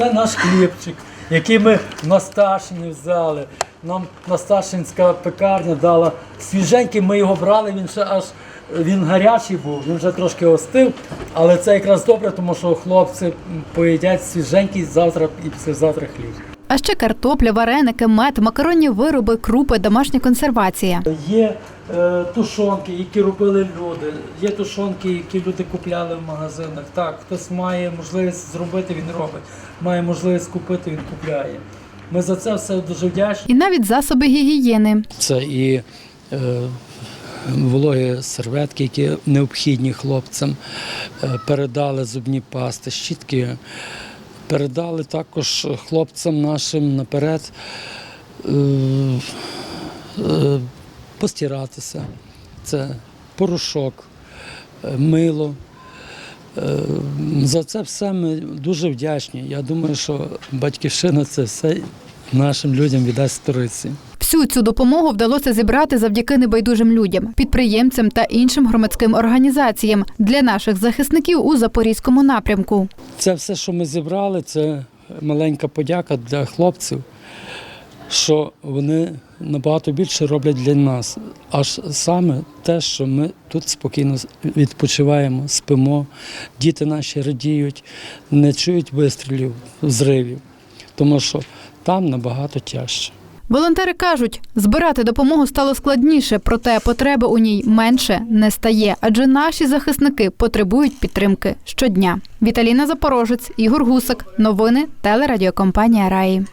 Це наш хлібчик, який ми на старшині взяли. Нам Насташинська пекарня дала свіженький, ми його брали, він ще аж він гарячий був, він вже трошки остив, але це якраз добре, тому що хлопці поїдять свіженький завтра і післязавтра хліб. А ще картопля, вареники, мед, макаронні вироби, крупи, домашня консервація. Є е, тушонки, які робили люди. Є тушонки, які люди купляли в магазинах. Так, хтось має можливість зробити, він робить. Має можливість купити, він купляє. Ми за це все дуже вдячні. І навіть засоби гігієни. Це і е, вологі серветки, які необхідні хлопцям. Е, передали зубні пасти, щітки. Передали також хлопцям нашим наперед е, е, постиратися. Це порошок, е, мило. За це все ми дуже вдячні. Я думаю, що батьківщина це все нашим людям віддасть сториці. Всю цю допомогу вдалося зібрати завдяки небайдужим людям, підприємцям та іншим громадським організаціям для наших захисників у запорізькому напрямку. Це все, що ми зібрали, це маленька подяка для хлопців, що вони набагато більше роблять для нас. Аж саме те, що ми тут спокійно відпочиваємо, спимо, діти наші радіють, не чують вистрілів, зривів, тому що там набагато тяжче. Волонтери кажуть, збирати допомогу стало складніше, проте потреби у ній менше не стає, адже наші захисники потребують підтримки щодня. Віталіна Запорожець, Ігор Гусак. Новини телерадіокомпанія Раї.